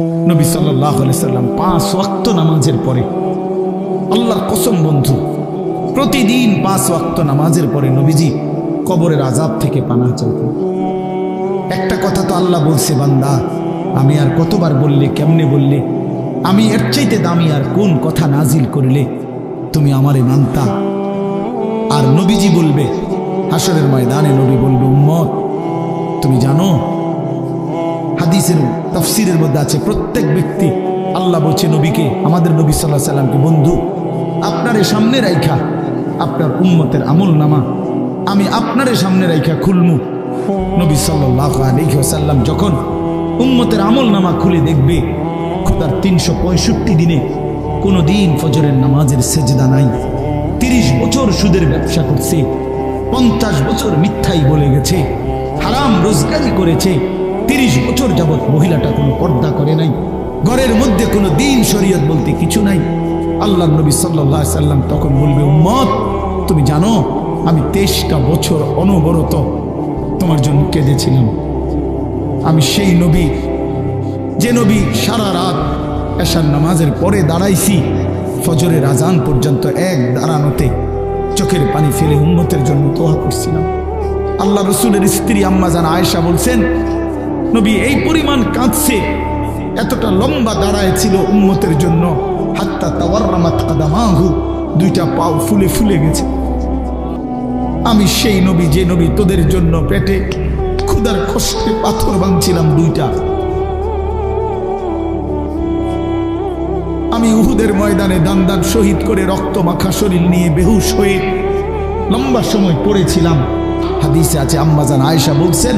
নবী সাল্লাম পাঁচ ওয়াক্ত নামাজের পরে, আল্লাহর কসম বন্ধু, প্রতিদিন পাঁচ ওয়াক্ত নামাজের পরে নবীজি কবরের আজাব থেকে পানা চাইতেন। একটা কথা তো আল্লাহ বলছে, বান্দা, আমি আর কতবার বললে, কেমনে বললে? আমি এর চাইতে দামি আর কোন কথা নাজিল করলে তুমি আমারে মানতা? আর নবীজি বলবে হাসরের ময়দানে নবী বলবে, উম্মত তফসিরের মধ্যে আছে, প্রত্যেক ব্যক্তি, আল্লাহ বলছে নবীকে, আমাদের নবী সাল্লাহ সাল্লামকে, বন্ধু, আপনার সামনে রাইখা, আপনার উম্মতের আমল নামা, আমি আপনার সামনে রাইখা খুলমু। নবী সাল্লাহ আলহিহাসাল্লাম যখন উম্মতের আমল নামা খুলে দেখবে, খোদার তিনশো পঁয়ষট্টি দিনে কোনো দিন ফজরের নামাজের সেজদা নাই। তিরিশ বছর সুদের ব্যবসা করছে, পঞ্চাশ বছর মিথ্যাই বলে গেছে, হারাম রোজগারি করেছে তিরিশ বছর যাবৎ মহিলাটা কোনো পর্দা করে নাই। ঘরের মধ্যে কোনো দিন শরীয়ত বলতে কিছু নাই। আল্লাহ নবী সাল্লাহ সাল্লাম তখন বলবে, উম্মত, তুমি জানো, আমি তেইশটা বছর অনবরত তোমার জন্য কেঁদেছিলাম। আমি সেই নবী, যে নবী সারা রাত এশার নামাজের পরে দাঁড়াইছি, ফজরের আজান পর্যন্ত এক দাঁড়ানোতে চোখের পানি ফেলে উন্নতের জন্য তোয়া করছিলাম। আল্লাহ রসুলের স্ত্রী আম্মাজান আয়েশা বলছেন নবী, এই পরিমাণ কাঁদছে। এতটা লম্বা দাঁড়ায় ছিল উন্মতের জন্য। হাত্তা তাওয়ার্রামাত কাদামাহু, দুইটা পাও ফুলে ফুলে গেছে। আমি সেই নবী, যে নবী তোদের জন্য পেটে ক্ষুদার কষ্টে পাথর ভাঙছিলাম দুইটা। আমি উহুদের ময়দানে দান দান শহীদ করে রক্ত মাখা শরীর নিয়ে বেহুশ হয়ে লম্বা সময় পড়েছিলাম। হাদিসে আছে, আম্মাজান আয়েশা বলছেন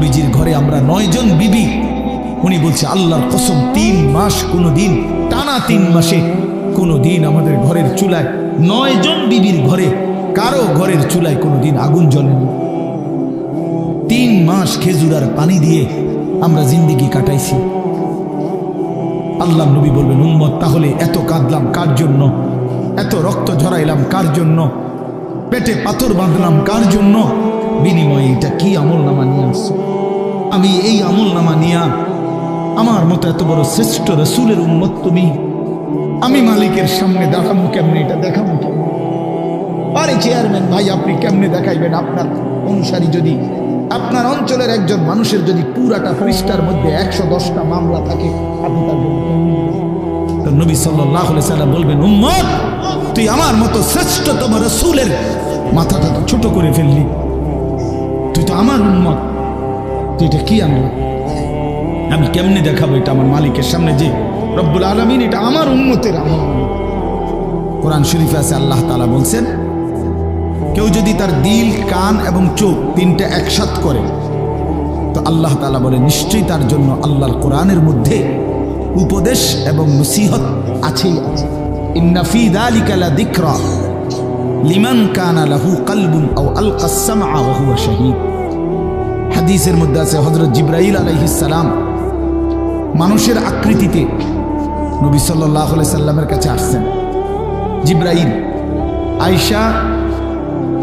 নবীজির ঘরে আমরা নয়জন বিবি। উনি বলছে, আল্লাহর কসম, তিন মাস কোনো দিন টানা তিন মাসে কোনো দিন আমাদের ঘরের চুলায় নয়জন বিবির ঘরে, কারও ঘরের চুলায় কোনো দিন আগুন জ্বলেনি। তিন মাস খেজুর আর পানি দিয়ে আমরা জিন্দিগি কাটাইছি। আল্লাহ নবী বলবেন, উম্মত, তাহলে এত কাঁদলাম কার জন্য? এত রক্ত ঝরাইলাম কার জন্য? পেটে পাথর বাঁধলাম কার জন্য? বিনিময়ে এটা কি আমল নামা নিয়ে আসছো? আমি এই আমল নামা নিয়া আমার মতো এত বড় শ্রেষ্ঠ রসুলের উন্মত তুমি। আমি মালিকের সামনে দেখাবো কেমনে এটা দেখাবো আরে চেয়ারম্যান ভাই, আপনি কেমনে দেখাইবেন আপনার অনুসারী যদি, আপনার অঞ্চলের একজন মানুষের যদি পুরাটা পৃষ্ঠার মধ্যে একশো দশটা মামলা থাকে, আপনি তার নবী সাল্লাহ সাল্লাম বলবেন, উম্মত, তুই আমার মতো শ্রেষ্ঠতম রসুলের মাথাটা তো ছোট করে ফেললি। তুই তো আমার উন্মত তুই এটা কি আনলা? আমি কেমনে দেখাবো এটা আমার মালিকের সামনে যে রব্বুল আলমিন এটা আমার উন্মতের আমার কোরআন শরীফে আছে, আল্লাহ তালা বলছেন, কেউ যদি তার দিল, কান এবং চোখ তিনটা একসাথ করে, তো আল্লাহ তালা বলে, নিশ্চয়ই তার জন্য আল্লাহর কোরআনের মধ্যে উপদেশ এবং নসিহত আছেই আছে। ইন্নাফি দালিকা লাযিকরা লিমান কানা লাহু কলবুন আও আলকা সামআ ওয়া হুয়া শাহীদ। হাদিসের মধ্যে আছে, হযরত জিবরাইল আলাইহিস সালাম মানুষের আকৃতিতে নবী আলাইহি সাল্লামের কাছে আসছেন। জিব্রাইল, আয়শা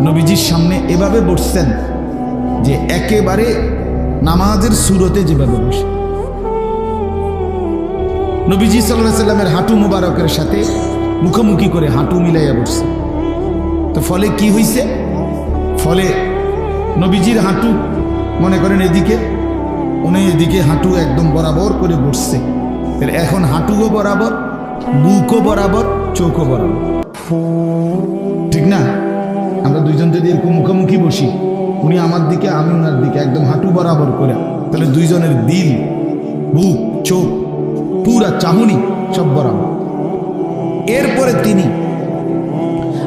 নবীজির সামনে এভাবে বসছেন যে একেবারে নামাজের সুরতে যেভাবে বসে। নবীজি সাল্লাহ সাল্লামের হাঁটু মুবারকের সাথে মুখোমুখি করে হাঁটু মিলাইয়া বসছে তো ফলে কি হইছে? ফলে নবীজির হাঁটু, মনে করেন এদিকে, উনি এদিকে হাঁটু একদম বরাবর করে বসছে। এখন হাঁটুও বরাবর, বুকও বরাবর, চোখও বরাবর। ঠিক না? আমরা দুইজন যদি এরকম মুখোমুখি বসি, উনি আমার দিকে, আমি ওনার দিকে, একদম হাঁটু বরাবর করে, তাহলে দুইজনের দিল, বুক, চোখ, পুরা চাহনি সব বরাবর। এরপরে তিনি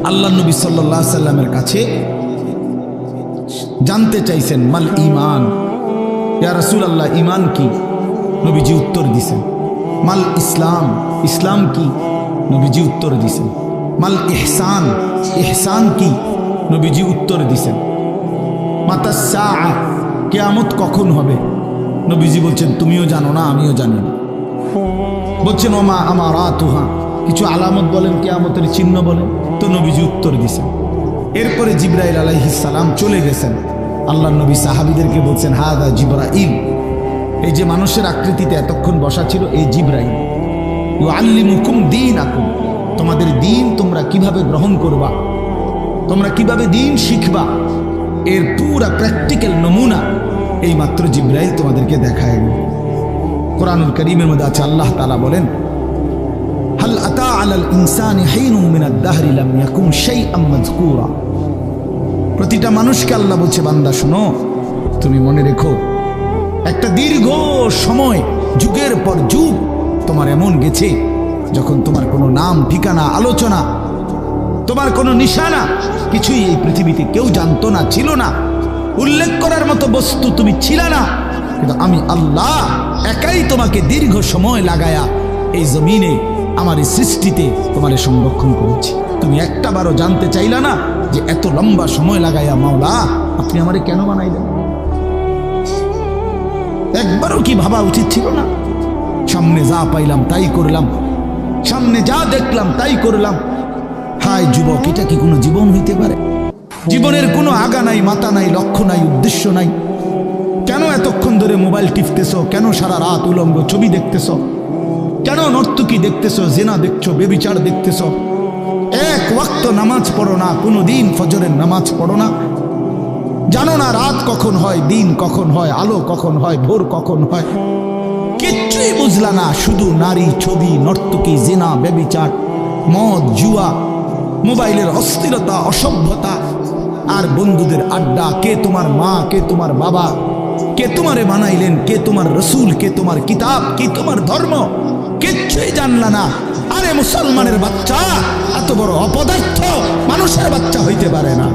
আল্লাহ নবী সাল্লাহ সাল্লামের কাছে জানতে চাইছেন, মাল ইমান ইয়া রাসূল আল্লাহ ইমান কি? নবীজি উত্তর দিছেন, মাল ইসলাম? ইসলাম কি? নবীজি উত্তর দিছেন, মাল ইহসান? ইহসান কি? নবীজি উত্তর দিছেন মাতা সা কেয়ামত কখন হবে? নবীজি বলছেন, তুমিও জানো না, আমিও জানি না। বলছেন, ওমা আমার তুহা কিছু আলামত বলেন, কেয়ামতের চিহ্ন বলেন, তো নবীজি উত্তর দিছেন। এরপরে জিব্রাইল আলাইহিস সালাম চলে গেছেন। আল্লাহ নবী সাহাবিদেরকে বলছেন হাদা জিব্রাইল। এই যে মানুষের আকৃতিতে এতক্ষণ বসা ছিল, এই জিব্রাইল। আল্লিমুকুম দিন আকুম তোমাদের দিন তোমরা কীভাবে গ্রহণ করবা? তোমরা কীভাবে দিন শিখবা? এর পুরা প্র্যাকটিক্যাল নমুনা এই মাত্র জিব্রাইল তোমাদেরকে দেখায় কোরআনুল করিমের মধ্যে আছে, আল্লাহ তালা বলেন প্রতিটা মানুষকে আল্লাহ বলছে, বান্দা, শোনো, তুমি মনে রেখো, একটা দীর্ঘ সময়, যুগের পর যুগ তোমার এমন গেছে, যখন তোমার কোনো নাম, ঠিকানা, আলোচনা, তোমার কোনো নিশানা কিছুই এই পৃথিবীতে কেউ জানতো না, ছিল না। উল্লেখ করার মতো বস্তু তুমি ছিল না। কিন্তু আমি আল্লাহ একাই তোমাকে দীর্ঘ সময় লাগায়া এই জমিনে আমার এই সৃষ্টিতে তোমার সংরক্ষণ করেছি। তুমি একটা বারও জানতে চাইলা না যে এত লম্বা সময় লাগাইয়া মাওলা, আপনি আমারে কেন বানাইলেন? একবারও কি ভাবা উচিত ছিল না? সামনে যা পাইলাম তাই করলাম, সামনে যা দেখলাম তাই করলাম। হায় যুবক, এটা কি কোনো জীবন হইতে পারে? জীবনের কোনো আগা নাই, মাথা নাই, লক্ষ্য নাই, উদ্দেশ্য নাই। কেন এতক্ষণ ধরে মোবাইল টিপতেছ? কেন সারা রাত উলঙ্গ ছবি দেখতেছ? কেন নর্তকী দেখতেছ, জেনা দেখছ, বেবিচার দেখতেছ? এক ওয়াক্ত নামাজ পড়ো না কোনো দিন ফজরের নামাজ পড়ো না। জানো না রাত কখন হয়, দিন কখন হয়, আলো কখন হয়, ভোর কখন হয়। কিচ্ছুই বুঝলা না, শুধু নারী ছবি, নর্তকী, জেনা, বেবিচার, মদ, জুয়া, মোবাইলের অস্থিরতা, অসভ্যতা, আর বন্ধুদের আড্ডা, কে তোমার মা, কে তোমার বাবা, কে তোমারে বানাইলেন, কে তোমার রসুল, কে তোমার কিতাব, কে তোমার ধর্ম। কিচ্ছুই জানলা না। আরে মুসলমানের বাচ্চা এত বড় অপদার্থ মানুষের বাচ্চা হইতে পারে না।